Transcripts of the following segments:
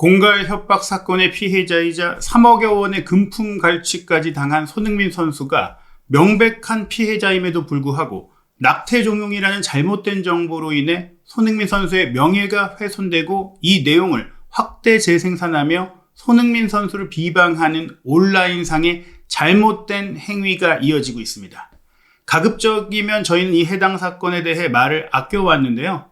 공갈 협박 사건의 피해자이자 3억여 원의 금품 갈취까지 당한 손흥민 선수가 명백한 피해자임에도 불구하고 낙태 종용이라는 잘못된 정보로 인해 손흥민 선수의 명예가 훼손되고 이 내용을 확대 재생산하며 손흥민 선수를 비방하는 온라인상의 잘못된 행위가 이어지고 있습니다. 가급적이면 저희는 이 해당 사건에 대해 말을 아껴왔는데요.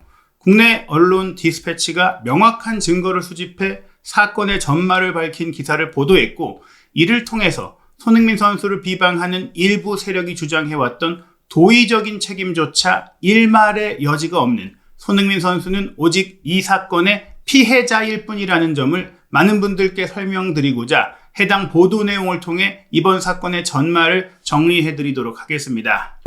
국내 언론 디스패치가 명확한 증거를 수집해 사건의 전말을 밝힌 기사를 보도했고 이를 통해서 손흥민 선수를 비방하는 일부 세력이 주장해왔던 도의적인 책임조차 일말의 여지가 없는 손흥민 선수는 오직 이 사건의 피해자일 뿐이라는 점을 많은 분들께 설명드리고자 해당 보도 내용을 통해 이번 사건의 전말을 정리해 드리도록 하겠습니다.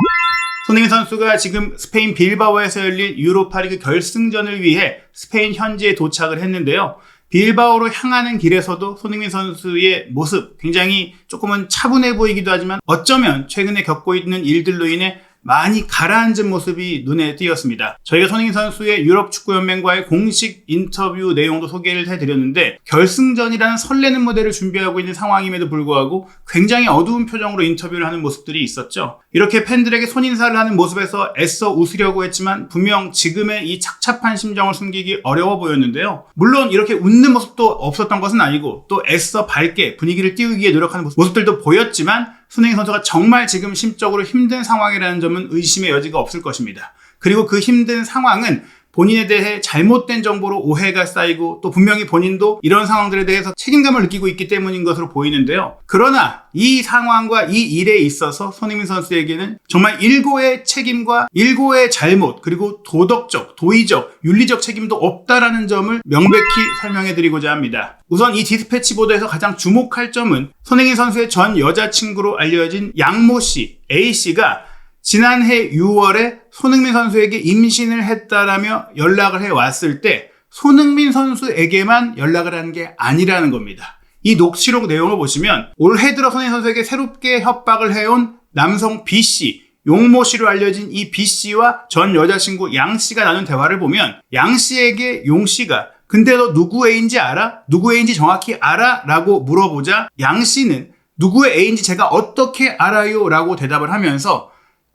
손흥민 선수가 지금 스페인 빌바오에서 열린 유로파리그 결승전을 위해 스페인 현지에 도착을 했는데요. 빌바오로 향하는 길에서도 손흥민 선수의 모습 굉장히 조금은 차분해 보이기도 하지만 어쩌면 최근에 겪고 있는 일들로 인해 많이 가라앉은 모습이 눈에 띄었습니다. 저희가 손흥민 선수의 유럽 축구 연맹과의 공식 인터뷰 내용도 소개를 해드렸는데 결승전이라는 설레는 무대를 준비하고 있는 상황임에도 불구하고 굉장히 어두운 표정으로 인터뷰를 하는 모습들이 있었죠. 이렇게 팬들에게 손인사를 하는 모습에서 애써 웃으려고 했지만 분명 지금의 이 착잡한 심정을 숨기기 어려워 보였는데요. 물론 이렇게 웃는 모습도 없었던 것은 아니고 또 애써 밝게 분위기를 띄우기에 노력하는 모습들도 보였지만 손흥민 선수가 정말 지금 심적으로 힘든 상황이라는 점은 의심의 여지가 없을 것입니다. 그리고 그 힘든 상황은 본인에 대해 잘못된 정보로 오해가 쌓이고 또 분명히 본인도 이런 상황들에 대해서 책임감을 느끼고 있기 때문인 것으로 보이는데요. 그러나 이 상황과 이 일에 있어서 손흥민 선수에게는 정말 일고의 책임과 일고의 잘못 그리고 도덕적, 도의적, 윤리적 책임도 없다라는 점을 명백히 설명해 드리고자 합니다. 우선 이 디스패치 보도에서 가장 주목할 점은 손흥민 선수의 전 여자친구로 알려진 양모 씨, A 씨가 지난해 6월에 손흥민 선수에게 임신을 했다라며 연락을 해왔을 때 손흥민 선수에게만 연락을 한 게 아니라는 겁니다. 이 녹취록 내용을 보시면 올해 들어 손흥민 선수에게 새롭게 협박을 해온 남성 B씨, 용모 씨로 알려진 이 B씨와 전 여자친구 양씨가 나눈 대화를 보면 양씨에게 용씨가 근데 너 누구 애인지 알아? 누구 애인지 정확히 알아? 라고 물어보자 양씨는 누구의 애인지 제가 어떻게 알아요? 라고 대답을 하면서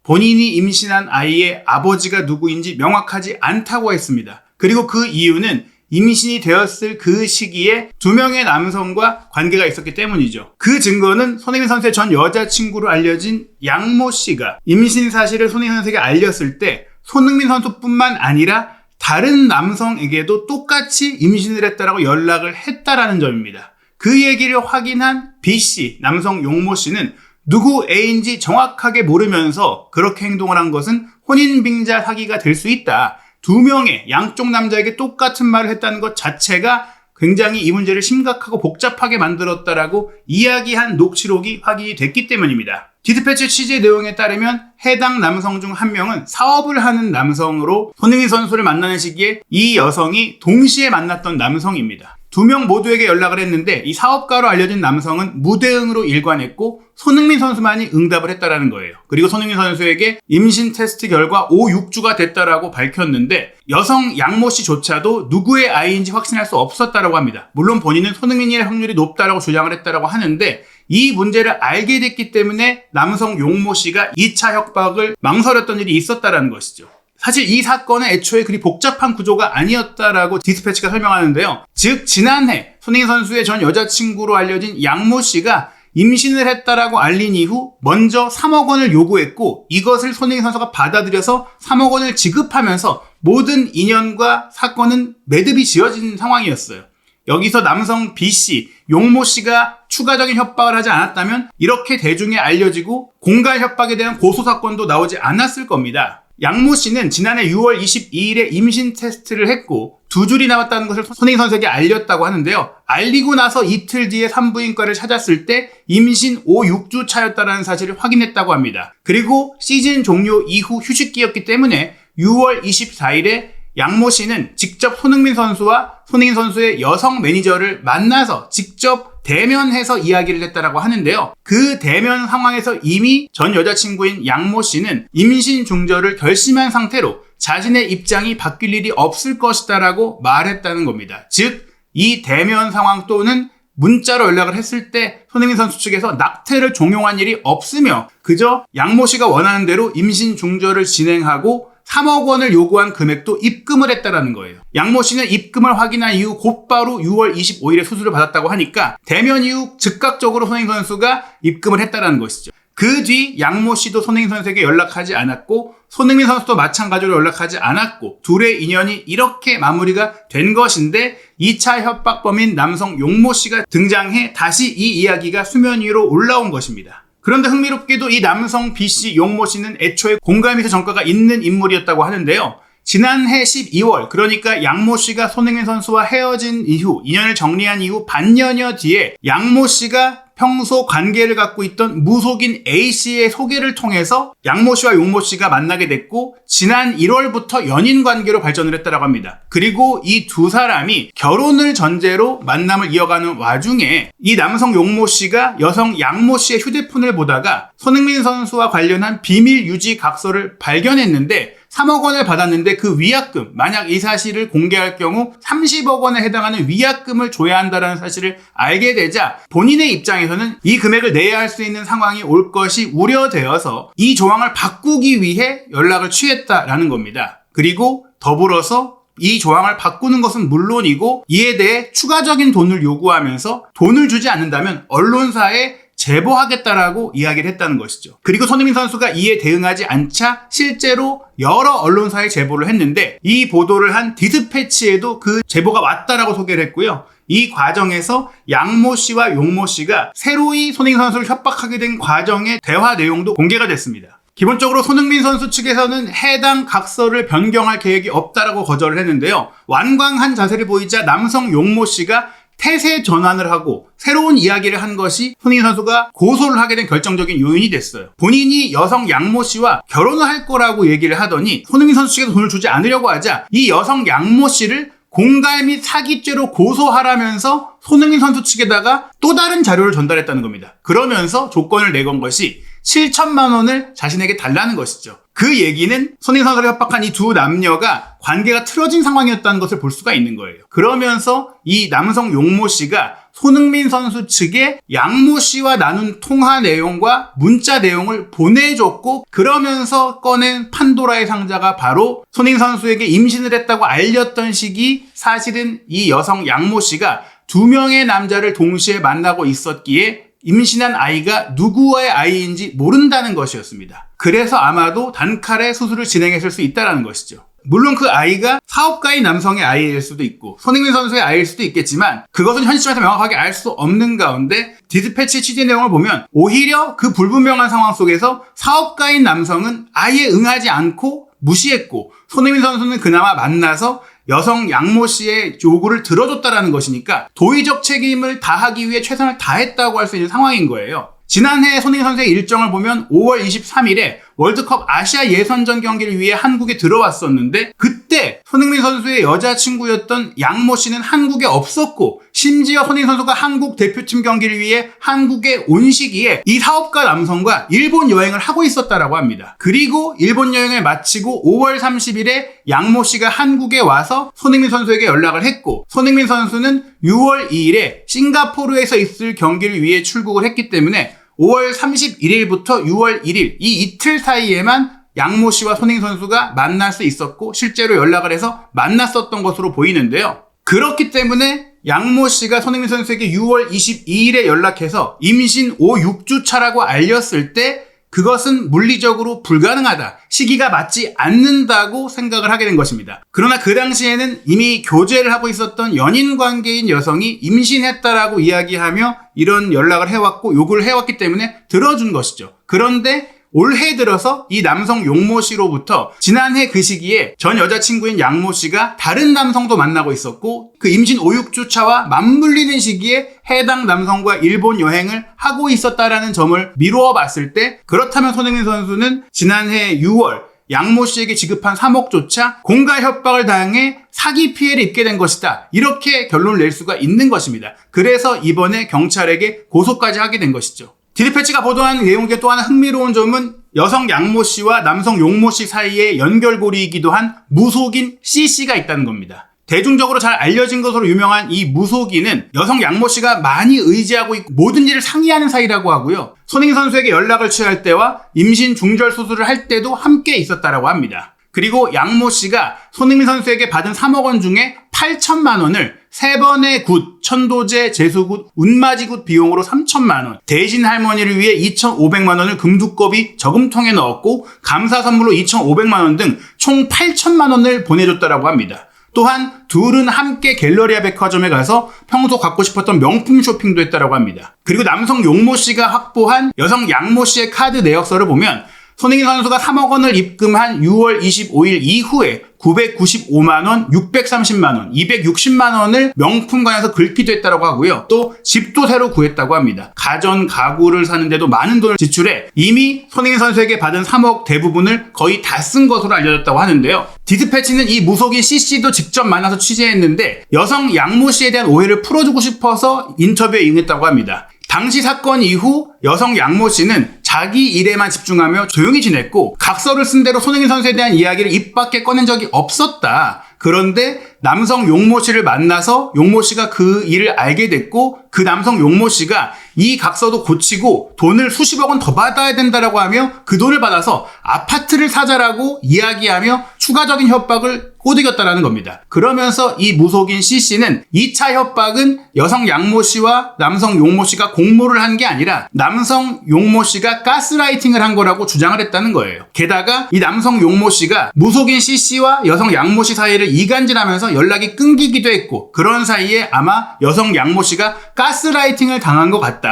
본인이 임신한 아이의 아버지가 누구인지 명확하지 않다고 했습니다. 그리고 그 이유는 임신이 되었을 그 시기에 두 명의 남성과 관계가 있었기 때문이죠. 그 증거는 손흥민 선수의 전 여자친구로 알려진 양모 씨가 임신 사실을 손흥민 선수에게 알렸을 때 손흥민 선수뿐만 아니라 다른 남성에게도 똑같이 임신을 했다라고 연락을 했다라는 점입니다. 그 얘기를 확인한 B 씨, 남성 용모 씨는 누구 A인지 정확하게 모르면서 그렇게 행동을 한 것은 혼인빙자 사기가 될 수 있다. 두 명의 양쪽 남자에게 똑같은 말을 했다는 것 자체가 굉장히 이 문제를 심각하고 복잡하게 만들었다라고 이야기한 녹취록이 확인이 됐기 때문입니다. 디스패치 취재 내용에 따르면 해당 남성 중 한 명은 사업을 하는 남성으로 손흥민 선수를 만나는 시기에 이 여성이 동시에 만났던 남성입니다. 두 명 모두에게 연락을 했는데 이 사업가로 알려진 남성은 무대응으로 일관했고 손흥민 선수만이 응답을 했다라는 거예요. 그리고 손흥민 선수에게 임신 테스트 결과 5, 6주가 됐다라고 밝혔는데 여성 양모 씨조차도 누구의 아이인지 확신할 수 없었다라고 합니다. 물론 본인은 손흥민의 확률이 높다라고 주장을 했다라고 하는데 이 문제를 알게 됐기 때문에 남성 용모 씨가 2차 협박을 망설였던 일이 있었다라는 것이죠. 사실 이 사건은 애초에 그리 복잡한 구조가 아니었다라고 디스패치가 설명하는데요. 즉 지난해 손흥민 선수의 전 여자친구로 알려진 양모 씨가 임신을 했다라고 알린 이후 먼저 3억 원을 요구했고 이것을 손흥민 선수가 받아들여서 3억 원을 지급하면서 모든 인연과 사건은 매듭이 지어진 상황이었어요. 여기서 남성 B씨, 용모 씨가 추가적인 협박을 하지 않았다면 이렇게 대중에 알려지고 공갈 협박에 대한 고소 사건도 나오지 않았을 겁니다. 양모 씨는 지난해 6월 22일에 임신 테스트를 했고 두 줄이 나왔다는 것을 손흥민 선수에게 알렸다고 하는데요. 알리고 나서 이틀 뒤에 산부인과를 찾았을 때 임신 5, 6주 차였다는 사실을 확인했다고 합니다. 그리고 시즌 종료 이후 휴식기였기 때문에 6월 24일에 양모 씨는 직접 손흥민 선수와 손흥민 선수의 여성 매니저를 만나서 직접 대면해서 이야기를 했다라고 하는데요. 그 대면 상황에서 이미 전 여자친구인 양모 씨는 임신 중절을 결심한 상태로 자신의 입장이 바뀔 일이 없을 것이다라고 말했다는 겁니다. 즉 이 대면 상황 또는 문자로 연락을 했을 때 손흥민 선수 측에서 낙태를 종용한 일이 없으며 그저 양모 씨가 원하는 대로 임신 중절을 진행하고 3억 원을 요구한 금액도 입금을 했다라는 거예요. 양모 씨는 입금을 확인한 이후 곧바로 6월 25일에 수술을 받았다고 하니까 대면 이후 즉각적으로 손흥민 선수가 입금을 했다라는 것이죠. 그 뒤 양모 씨도 손흥민 선수에게 연락하지 않았고 손흥민 선수도 마찬가지로 연락하지 않았고 둘의 인연이 이렇게 마무리가 된 것인데 2차 협박범인 남성 용모 씨가 등장해 다시 이 이야기가 수면 위로 올라온 것입니다. 그런데 흥미롭게도 이 남성 B씨 용모 씨는 애초에 공감에서 전과가 있는 인물이었다고 하는데요. 지난해 12월, 그러니까 양모 씨가 손흥민 선수와 헤어진 이후, 인연을 정리한 이후 반년여 뒤에 양모 씨가 평소 관계를 갖고 있던 무속인 A 씨의 소개를 통해서 양모 씨와 용모 씨가 만나게 됐고 지난 1월부터 연인 관계로 발전을 했다고 합니다. 그리고 이 두 사람이 결혼을 전제로 만남을 이어가는 와중에 이 남성 용모 씨가 여성 양모 씨의 휴대폰을 보다가 손흥민 선수와 관련한 비밀 유지 각서를 발견했는데 3억 원을 받았는데 그 위약금, 만약 이 사실을 공개할 경우 30억 원에 해당하는 위약금을 줘야 한다는 사실을 알게 되자 본인의 입장에서는 이 금액을 내야 할 수 있는 상황이 올 것이 우려되어서 이 조항을 바꾸기 위해 연락을 취했다라는 겁니다. 그리고 더불어서 이 조항을 바꾸는 것은 물론이고 이에 대해 추가적인 돈을 요구하면서 돈을 주지 않는다면 언론사에 제보하겠다라고 이야기를 했다는 것이죠. 그리고 손흥민 선수가 이에 대응하지 않자 실제로 여러 언론사에 제보를 했는데 이 보도를 한 디스패치에도 그 제보가 왔다라고 소개를 했고요. 이 과정에서 양모 씨와 용모 씨가 새로이 손흥민 선수를 협박하게 된 과정의 대화 내용도 공개가 됐습니다. 기본적으로 손흥민 선수 측에서는 해당 각서를 변경할 계획이 없다라고 거절을 했는데요. 완강한 자세를 보이자 남성 용모 씨가 태세 전환을 하고 새로운 이야기를 한 것이 손흥민 선수가 고소를 하게 된 결정적인 요인이 됐어요. 본인이 여성 양모 씨와 결혼을 할 거라고 얘기를 하더니 손흥민 선수 측에서 돈을 주지 않으려고 하자 이 여성 양모 씨를 공갈 및 사기죄로 고소하라면서 손흥민 선수 측에다가 또 다른 자료를 전달했다는 겁니다. 그러면서 조건을 내건 것이 7천만 원을 자신에게 달라는 것이죠. 그 얘기는 손흥민 선수를 협박한 이 두 남녀가 관계가 틀어진 상황이었다는 것을 볼 수가 있는 거예요. 그러면서 이 남성 용모 씨가 손흥민 선수 측에 양모 씨와 나눈 통화 내용과 문자 내용을 보내줬고 그러면서 꺼낸 판도라의 상자가 바로 손흥민 선수에게 임신을 했다고 알렸던 시기 사실은 이 여성 양모 씨가 두 명의 남자를 동시에 만나고 있었기에 임신한 아이가 누구의 아이인지 모른다는 것이었습니다. 그래서 아마도 단칼에 수술을 진행했을 수 있다는 것이죠. 물론 그 아이가 사업가인 남성의 아이일 수도 있고 손흥민 선수의 아이일 수도 있겠지만 그것은 현 시점에서 명확하게 알 수 없는 가운데 디스패치 취재 내용을 보면 오히려 그 불분명한 상황 속에서 사업가인 남성은 아예 응하지 않고 무시했고 손흥민 선수는 그나마 만나서 여성 양모 씨의 요구를 들어줬다라는 것이니까 도의적 책임을 다하기 위해 최선을 다했다고 할 수 있는 상황인 거예요. 지난해 손흥민 선수의 일정을 보면 5월 23일에 월드컵 아시아 예선전 경기를 위해 한국에 들어왔었는데 그 때 손흥민 선수의 여자친구였던 양모 씨는 한국에 없었고 심지어 손흥민 선수가 한국 대표팀 경기를 위해 한국에 온 시기에 이 사업가 남성과 일본 여행을 하고 있었다라고 합니다. 그리고 일본 여행을 마치고 5월 30일에 양모 씨가 한국에 와서 손흥민 선수에게 연락을 했고 손흥민 선수는 6월 2일에 싱가포르에서 있을 경기를 위해 출국을 했기 때문에 5월 31일부터 6월 1일 이 이틀 사이에만 양모 씨와 손흥민 선수가 만날 수 있었고 실제로 연락을 해서 만났었던 것으로 보이는데요. 그렇기 때문에 양모 씨가 손흥민 선수에게 6월 22일에 연락해서 임신 5, 6주 차라고 알렸을 때 그것은 물리적으로 불가능하다. 시기가 맞지 않는다고 생각을 하게 된 것입니다. 그러나 그 당시에는 이미 교제를 하고 있었던 연인 관계인 여성이 임신했다라고 이야기하며 이런 연락을 해왔고 요구를 해왔기 때문에 들어준 것이죠. 그런데 올해 들어서 이 남성 용모 씨로부터 지난해 그 시기에 전 여자친구인 양모 씨가 다른 남성도 만나고 있었고 그 임신 5, 6주 차와 맞물리는 시기에 해당 남성과 일본 여행을 하고 있었다라는 점을 미루어 봤을 때 그렇다면 손흥민 선수는 지난해 6월 양모 씨에게 지급한 3억조차 공갈 협박을 당해 사기 피해를 입게 된 것이다. 이렇게 결론을 낼 수가 있는 것입니다. 그래서 이번에 경찰에게 고소까지 하게 된 것이죠. 디리패치가 보도한 내용 중에 또 하나 흥미로운 점은 여성 양모 씨와 남성 용모 씨 사이에 연결고리이기도 한 무속인 C 씨가 있다는 겁니다. 대중적으로 잘 알려진 것으로 유명한 이 무속인은 여성 양모 씨가 많이 의지하고 있고 모든 일을 상의하는 사이라고 하고요. 손흥민 선수에게 연락을 취할 때와 임신 중절 수술을 할 때도 함께 있었다라고 합니다. 그리고 양모 씨가 손흥민 선수에게 받은 3억 원 중에 8천만 원을 세 번의 굿, 천도제, 재수굿, 운마지굿 비용으로 3천만 원, 대신 할머니를 위해 2,500만 원을 금두꺼비 저금통에 넣었고 감사 선물로 2,500만 원 등 총 8천만 원을 보내줬다라고 합니다. 또한 둘은 함께 갤러리아 백화점에 가서 평소 갖고 싶었던 명품 쇼핑도 했다라고 합니다. 그리고 남성 용모 씨가 확보한 여성 양모 씨의 카드 내역서를 보면 손흥민 선수가 3억 원을 입금한 6월 25일 이후에 995만 원, 630만 원, 260만 원을 명품관에서 긁기도 했다고 하고요. 또 집도 새로 구했다고 합니다. 가전, 가구를 사는데도 많은 돈을 지출해 이미 손흥민 선수에게 받은 3억 대부분을 거의 다 쓴 것으로 알려졌다고 하는데요. 디스패치는 이 무속인 CC도 직접 만나서 취재했는데 여성 양모 씨에 대한 오해를 풀어주고 싶어서 인터뷰에 응했다고 합니다. 당시 사건 이후 여성 양모 씨는 자기 일에만 집중하며 조용히 지냈고 각서를 쓴 대로 손흥민 선수에 대한 이야기를 입 밖에 꺼낸 적이 없었다. 그런데 남성 용모 씨를 만나서 용모 씨가 그 일을 알게 됐고 그 남성 용모 씨가 이 각서도 고치고 돈을 수십억 원 더 받아야 된다라고 하며 그 돈을 받아서 아파트를 사자라고 이야기하며 추가적인 협박을 꼬드겼다라는 겁니다. 그러면서 이 무속인 C씨는 2차 협박은 여성 양모 씨와 남성 용모 씨가 공모를 한 게 아니라 남성 용모 씨가 가스라이팅을 한 거라고 주장을 했다는 거예요. 게다가 이 남성 용모 씨가 무속인 C씨와 여성 양모 씨 사이를 이간질하면서 연락이 끊기기도 했고 그런 사이에 아마 여성 양모 씨가 가스라이팅을 당한 것 같다.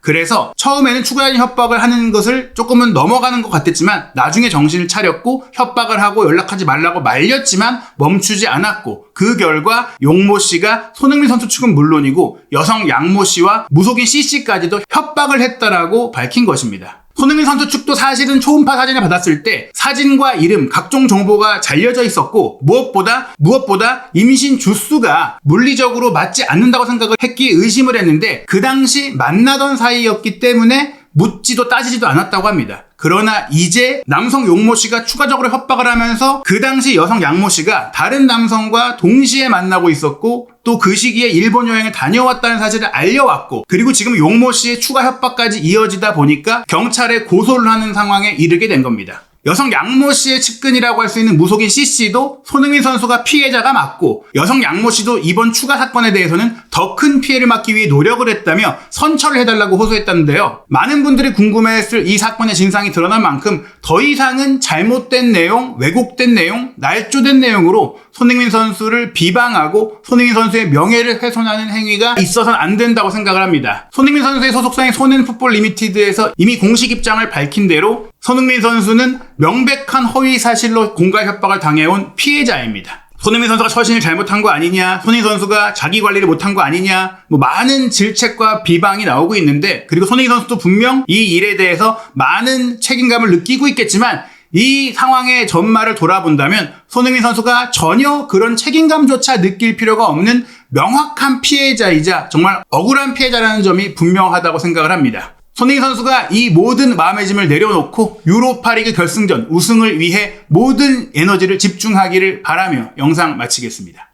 그래서 처음에는 추가적인 협박을 하는 것을 조금은 넘어가는 것 같았지만 나중에 정신을 차렸고 협박을 하고 연락하지 말라고 말렸지만 멈추지 않았고 그 결과 용모 씨가 손흥민 선수 측은 물론이고 여성 양모 씨와 무속인 CC까지도 협박을 했다라고 밝힌 것입니다. 손흥민 선수 측도 사실은 초음파 사진을 받았을 때 사진과 이름, 각종 정보가 잘려져 있었고 무엇보다 무엇보다 임신 주수가 물리적으로 맞지 않는다고 생각을 했기 의심을 했는데 그 당시 만나던 사이였기 때문에 묻지도 따지지도 않았다고 합니다. 그러나 이제 남성 용모 씨가 추가적으로 협박을 하면서 그 당시 여성 양모 씨가 다른 남성과 동시에 만나고 있었고 또 그 시기에 일본 여행을 다녀왔다는 사실을 알려왔고 그리고 지금 용모 씨의 추가 협박까지 이어지다 보니까 경찰에 고소를 하는 상황에 이르게 된 겁니다. 여성 양모 씨의 측근이라고 할 수 있는 무속인 C씨도 손흥민 선수가 피해자가 맞고 여성 양모 씨도 이번 추가 사건에 대해서는 더 큰 피해를 막기 위해 노력을 했다며 선처를 해달라고 호소했다는데요. 많은 분들이 궁금해했을 이 사건의 진상이 드러난 만큼 더 이상은 잘못된 내용, 왜곡된 내용, 날조된 내용으로 손흥민 선수를 비방하고 손흥민 선수의 명예를 훼손하는 행위가 있어서는 안 된다고 생각을 합니다. 손흥민 선수의 소속사인 손앤풋볼 리미티드에서 이미 공식 입장을 밝힌 대로 손흥민 선수는 명백한 허위 사실로 공갈 협박을 당해온 피해자입니다. 손흥민 선수가 처신을 잘못한 거 아니냐, 손흥민 선수가 자기 관리를 못한 거 아니냐, 뭐 많은 질책과 비방이 나오고 있는데, 그리고 손흥민 선수도 분명 이 일에 대해서 많은 책임감을 느끼고 있겠지만, 이 상황의 전말을 돌아본다면 손흥민 선수가 전혀 그런 책임감조차 느낄 필요가 없는 명확한 피해자이자 정말 억울한 피해자라는 점이 분명하다고 생각을 합니다. 손흥민 선수가 이 모든 마음의 짐을 내려놓고 유로파리그 결승전 우승을 위해 모든 에너지를 집중하기를 바라며 영상 마치겠습니다.